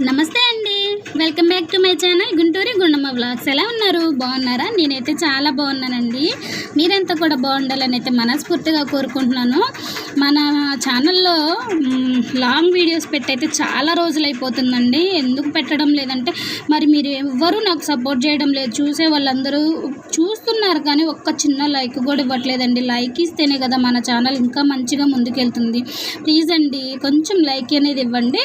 నమస్తే అండి. Welcome back to my channel Guntur Gundamma vlogs ఎలా ఉన్నారు? బాగున్నారా? నేనైతే చాలా బాగున్నానండి. మీరంతా కూడా బాగుండాలని అయితే మనస్ఫూర్తిగా కోరుకుంటున్నాను. మన ఛానల్లో లాంగ్ వీడియోస్ పెట్టయితే చాలా రోజులు అయిపోతుందండి ఎందుకు పెట్టడం లేదంటే మరి మీరు ఎవ్వరూ నాకు సపోర్ట్ చేయడం లేదు. చూసే వాళ్ళందరూ చూస్తున్నారు కానీ ఒక్క చిన్న లైక్ కూడా ఇవ్వట్లేదండి. లైక్ ఇస్తేనే కదా మన ఛానల్ ఇంకా మంచిగా ముందుకెళ్తుంది. ప్లీజ్ అండి కొంచెం లైక్ అనేది ఇవ్వండి.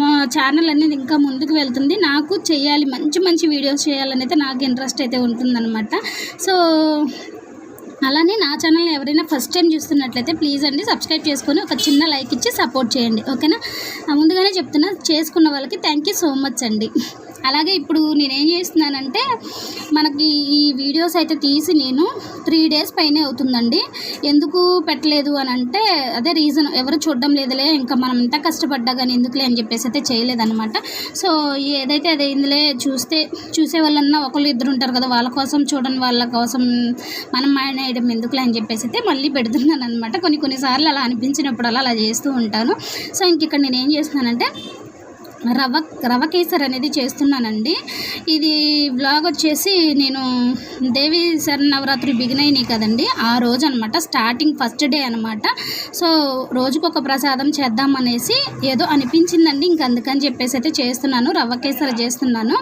మా ఛానల్ అనేది ఇంకా ముందుకు వెళ్తుంది. నాకు చేయాలి మంచి మంచి వీడియోస్ చేయాలని అయితే నాకు ఇంట్రెస్ట్ అయితే ఉంటుందన్నమాట. సో అలానే నా ఛానల్ని ఎవరైనా ఫస్ట్ టైం చూస్తున్నట్లయితే ప్లీజ్ అండి సబ్స్క్రైబ్ చేసుకొని ఒక చిన్న లైక్ ఇచ్చి సపోర్ట్ చేయండి. ఓకేనా? ముందుగానే చెప్తున్నా చేసుకున్న వాళ్ళకి థ్యాంక్ యూ సో మచ్ అండి. అలాగే ఇప్పుడు నేనేం చేస్తున్నానంటే మనకి ఈ వీడియోస్ అయితే తీసి నేను త్రీ డేస్ పైనే అవుతుందండి. ఎందుకు పెట్టలేదు అని అంటే అదే రీజన్ ఎవరు చూడడం లేదులే ఇంకా మనం ఇంత కష్టపడ్డా కానీ ఎందుకులే అని చెప్పేసి అయితే చేయలేదన్నమాట. సో ఏదైతే అది ఇందులో చూస్తే చూసే వాళ్ళన్నా ఒకళ్ళు ఇద్దరు ఉంటారు కదా వాళ్ళ కోసం చూడని వాళ్ళ కోసం మనం మానేయడం ఎందుకులే అని చెప్పేసి అయితే మళ్ళీ పెడుతున్నాను అనమాట కొన్ని కొన్నిసార్లు అలా అనిపించినప్పుడు అలా అలా చేస్తూ ఉంటాను. సో ఇంక ఇక్కడ నేను ఏం చేస్తున్నానంటే రవ రవ కేసర్ అనేది చేస్తున్నానండి. ఇది బ్లాగ్ వచ్చేసి నేను దేవి నవరాత్రి బిగిన్ అయినాయి కదండి. ఆ రోజు అనమాట స్టార్టింగ్ ఫస్ట్ డే అనమాట సో రోజుకొక ప్రసాదం చేద్దామనేసి ఏదో అనిపించిందండి. ఇంక అందుకని చెప్పేసి అయితే చేస్తున్నాను రవ్వ కేసరి చేస్తున్నాను.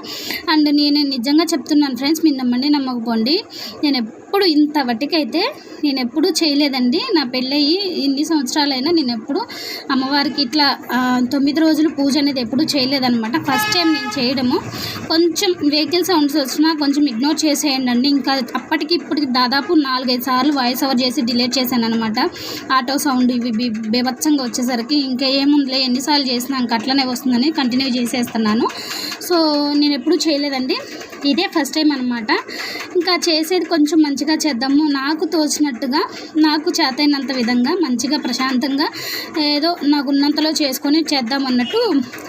అండ్ నేను నిజంగా చెప్తున్నాను ఫ్రెండ్స్ మీరు నమ్మండి నమ్మకపోండి. నేను ఎప్పుడు ఇంత వటికైతే నేను ఎప్పుడూ చేయలేదండి. నా పెళ్ళయి ఇన్ని సంవత్సరాలైనా నేను ఎప్పుడు అమ్మవారికి ఇట్లా తొమ్మిది రోజులు పూజ అనేది ఎప్పుడు చేయలేదనమాట ఫస్ట్ టైం నేను చేయడము. కొంచెం వెహికల్ సౌండ్స్ వచ్చినా కొంచెం ఇగ్నోర్ చేసేయండి అండి ఇంకా అప్పటికి ఇప్పటికి దాదాపు నాలుగైదు సార్లు వాయిస్ ఓవర్ చేసి డిలేట్ చేశాను అనమాట ఆటో సౌండ్ ఇవి బీభత్సంగా వచ్చేసరికి ఇంకా ఏముందిలే ఎన్నిసార్లు చేసినా ఇంకా అట్లనే వస్తుందని కంటిన్యూ చేసేస్తున్నాను. సో నేను ఎప్పుడూ చేయలేదండి. ఇదే ఫస్ట్ టైం అనమాట ఇంకా చేసేది కొంచెం మంచిగా చేద్దాము. నాకు తోచినట్టుగా నాకు చేతైనంత విధంగా మంచిగా ప్రశాంతంగా ఏదో నాకు ఉన్నంతలో చేసుకొని చేద్దాం అన్నట్టు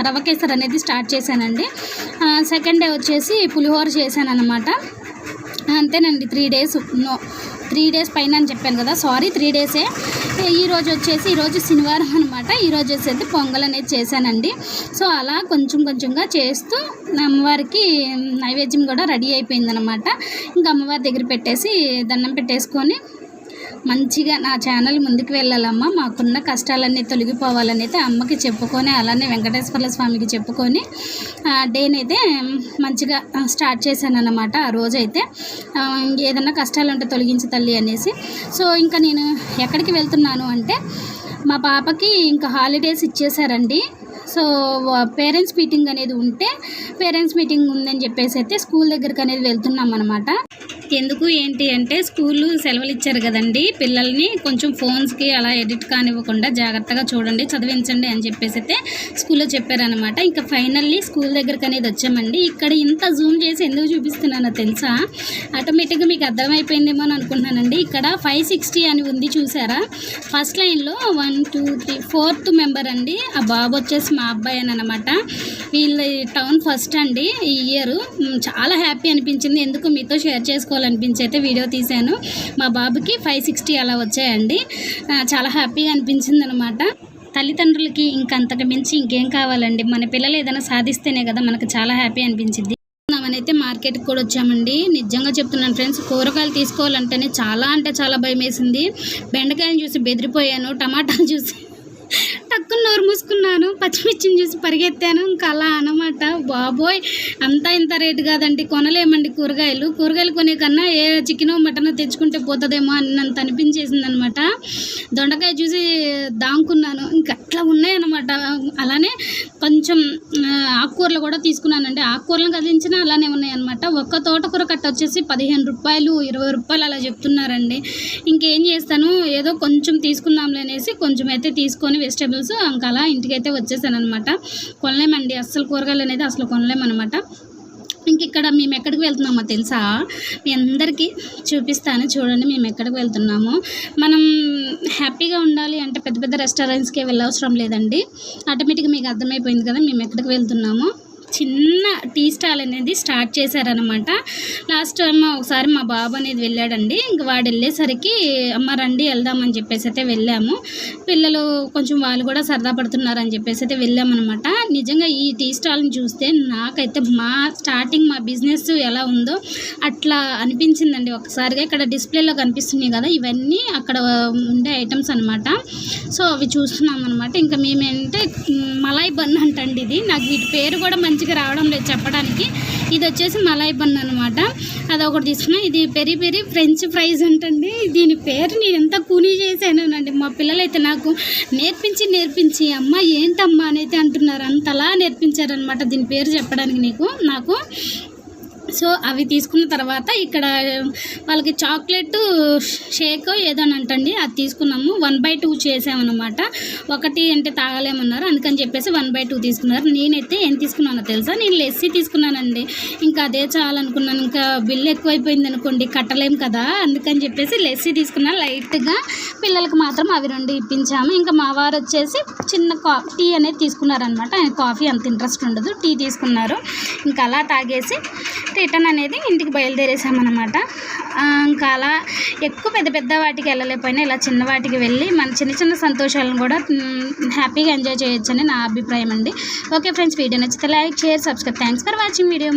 రవ కేసర్ అనేది స్టార్ట్ చేశానండి. సెకండ్ డే వచ్చేసి పులిహోర చేశాను అనమాట అంతేనండి three days no three days పైన అని చెప్పాను కదా సారీ త్రీ డేసే ఈ రోజు వచ్చేసి ఈరోజు శనివారం అనమాట ఈరోజు వచ్చేసి పొంగల్ అనేది చేశానండి. సో అలా కొంచెం కొంచెంగా చేస్తూ అమ్మవారికి నైవేద్యం కూడా రెడీ అయిపోయిందనమాట ఇంకా అమ్మవారి దగ్గర పెట్టేసి దండం పెట్టేసుకొని మంచిగా నా ఛానల్ ముందుకు వెళ్ళాలమ్మా. మాకున్న కష్టాలన్నీ తొలగిపోవాలని అయితే అమ్మకి చెప్పుకొని అలానే వెంకటేశ్వర స్వామికి చెప్పుకొని డేనైతే మంచిగా స్టార్ట్ చేశాను అనమాట ఆ రోజైతే. ఏదన్నా కష్టాలు ఉంటే తొలగించి తల్లి అనేసి. సో ఇంకా నేను ఎక్కడికి వెళ్తున్నాను అంటే మా పాపకి ఇంకా హాలిడేస్ ఇచ్చేసారండి సో పేరెంట్స్ మీటింగ్ అనేది ఉంటే పేరెంట్స్ మీటింగ్ ఉందని చెప్పేసి అయితే స్కూల్ దగ్గరికి అనేది వెళ్తున్నాం అనమాట ఎందుకు ఏంటి అంటే స్కూల్ సెలవులు ఇచ్చారు కదండి. పిల్లల్ని కొంచెం ఫోన్స్కి అలా ఎడిట్ కానివ్వకుండా జాగ్రత్తగా చూడండి చదివించండి అని చెప్పేసి అయితే స్కూల్లో చెప్పారనమాట ఇంకా ఫైనల్లీ స్కూల్ దగ్గరికి అనేది వచ్చామండి. ఇక్కడ ఇంత జూమ్ చేసి ఎందుకు చూపిస్తున్నానో తెలుసా? ఆటోమేటిక్గా మీకు అర్థమైపోయిందేమో అని అనుకుంటున్నానండి. ఇక్కడ ఫైవ్ సిక్స్టీ అని ఉంది చూసారా? ఫస్ట్ లైన్లో one two three fourth member అండి. ఆ బాబు వచ్చేసి మా అబ్బాయి అని అనమాట వీళ్ళ టౌన్ ఫస్ట్ అండి. ఈ ఇయర్ చాలా హ్యాపీ అనిపించింది. ఎందుకు మీతో షేర్ తీసుకోవాలనిపించి అయితే వీడియో తీశాను. మా బాబుకి ఫైవ్ సిక్స్టీ అలా వచ్చాయండి. చాలా హ్యాపీగా అనిపించింది అనమాట తల్లిదండ్రులకి ఇంకంతకు మించి ఇంకేం కావాలండి? మన పిల్లలు ఏదైనా సాధిస్తేనే కదా మనకు చాలా హ్యాపీ అనిపించింది మనమైతే మార్కెట్కి కూడా వచ్చామండి. నిజంగా చెప్తున్నాను ఫ్రెండ్స్ కూరగాయలు తీసుకోవాలంటేనే చాలా అంటే చాలా భయం వేసింది బెండకాయలు చూసి బెదిరిపోయాను టమాటాలు చూసి టక్కున నోరు మూసుకున్నాను పచ్చిమిర్చిని చూసి పరిగెత్తాను ఇంకా అలా అనమాట బాబోయ్ అంతా ఇంత రేటు కాదండి కొనలేమండి కూరగాయలు. కూరగాయలు కొనే కన్నా ఏ చికెన్ మటన్ తెచ్చుకుంటే పోతుందేమో అన్నంత అనిపించేసింది అనమాట దొండకాయ చూసి దాంకున్నాను ఇంకా అట్లా ఉన్నాయన్నమాట. అలానే కొంచెం ఆకుకూరలు కూడా తీసుకున్నానండి. ఆకుకూరలను కదిలించినా అలానే ఉన్నాయన్నమాట. ఒక్క తోటకూర కట్ట వచ్చేసి పదిహేను రూపాయలు ఇరవై రూపాయలు అలా చెప్తున్నారండి. ఇంకేం చేస్తాను ఏదో కొంచెం తీసుకుందాంలే అనేసి కొంచెం అయితే తీసుకొని వెజిటేబుల్స్ ఇంకా అలా ఇంటికైతే వచ్చేసాను అనమాట కొనలేమండి అస్సలు కూరగాయలు అనేది అసలు కొనలేమన్నమాట. ఇంక ఇక్కడ మేము ఎక్కడికి వెళ్తున్నామో తెలుసా? మీ అందరికీ చూపిస్తాను చూడండి మేము ఎక్కడికి వెళ్తున్నామో. మనం హ్యాపీగా ఉండాలి అంటే పెద్ద పెద్ద రెస్టారెంట్స్కి వెళ్ళవసరం లేదండి. ఆటోమేటిక్గా మీకు అర్థమైపోయింది కదా మేము ఎక్కడికి వెళ్తున్నామో. చిన్న టీ స్టాల్ అనేది స్టార్ట్ చేశారనమాట లాస్ట్ టైం ఒకసారి మా బాబు అనేది వెళ్ళాడండి. ఇంక వాడు వెళ్ళేసరికి అమ్మ రండి వెళ్దామని చెప్పేసి అయితే వెళ్ళాము. పిల్లలు కొంచెం వాళ్ళు కూడా సరదా పడుతున్నారు అని చెప్పేసి అయితే వెళ్ళామన్నమాట. నిజంగా ఈ టీ స్టాల్ని చూస్తే నాకైతే మా స్టార్టింగ్ మా బిజినెస్ ఎలా ఉందో అట్లా అనిపించిందండి. ఒకసారిగా ఇక్కడ డిస్ప్లేలో కనిపిస్తున్నాయి కదా ఇవన్నీ అక్కడ ఉండే ఐటమ్స్ అనమాట సో అవి చూస్తున్నాం అనమాట ఇంకా మేమేంటే మలాయి బన్ అంటండి ఇది. నాకు వీటి పేరు కూడా మంచి మంచిగా రావడం లేదు చెప్పడానికి. ఇది వచ్చేసి మలాయి బన్ అనమాట అది ఒకటి తీసుకున్నా. ఇది పెరి పెరి ఫ్రెంచ్ ఫ్రైస్ అంటండి. దీని పేరు నేను ఎంత కూనీ చేశానండి మా పిల్లలైతే నాకు నేర్పించి నేర్పించి అమ్మ ఏంటమ్మా అని అయితే అంటున్నారు. అంతలా నేర్పించారనమాట దీని పేరు చెప్పడానికి నీకు. నాకు సో అవి తీసుకున్న తర్వాత ఇక్కడ వాళ్ళకి చాక్లెట్ షేక్ ఏదో అని అంటండి అది తీసుకున్నాము. వన్ బై టూ చేసామన్నమాట. ఒకటి అంటే తాగలేమన్నారు. అందుకని చెప్పేసి వన్ బై టూ తీసుకున్నారు. నేనైతే ఏం తీసుకున్నానో తెలుసా? నేను లెస్సీ తీసుకున్నానండి. ఇంకా అదే చాలనుకున్నాను. ఇంకా బిల్లు ఎక్కువైపోయింది అనుకోండి కట్టలేం కదా? అందుకని చెప్పేసి లెస్సీ తీసుకున్నాను లైట్గా పిల్లలకు మాత్రం అవి రెండు ఇప్పించాము. ఇంకా మా వారు వచ్చేసి చిన్న కాఫీ టీ అనేది తీసుకున్నారనమాట ఆయన కాఫీ అంత ఇంట్రెస్ట్ ఉండదు. టీ తీసుకున్నారు. ఇంకా అలా తాగేసి రిటర్న్ అనేది ఇంటికి బయలుదేరేసామన్నమాట ఇంకా అలా ఎక్కువ పెద్ద పెద్ద వాటికి వెళ్ళలేకపోయినా ఇలా చిన్న వాటికి వెళ్ళి మన చిన్న చిన్న సంతోషాలను కూడా హ్యాపీగా ఎంజాయ్ చేయొచ్చని నా అభిప్రాయం అండి. ఓకే ఫ్రెండ్స్ వీడియో నచ్చితే like share subscribe. Thanks for watching video.